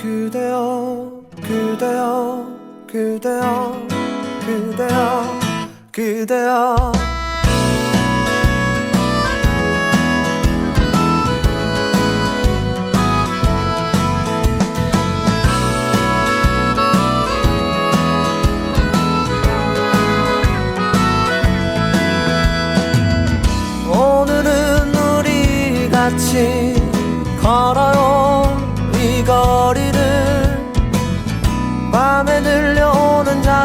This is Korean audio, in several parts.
그대여 그대여 그대여 그대여 그대여. 오늘은 우리 같이 걸어요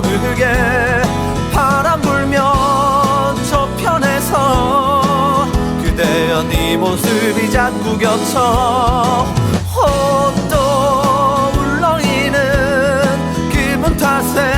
모르게 바람 불면 저편에서 그대여 네 모습이 자꾸 겹쳐 또 울렁이는 기분 탓에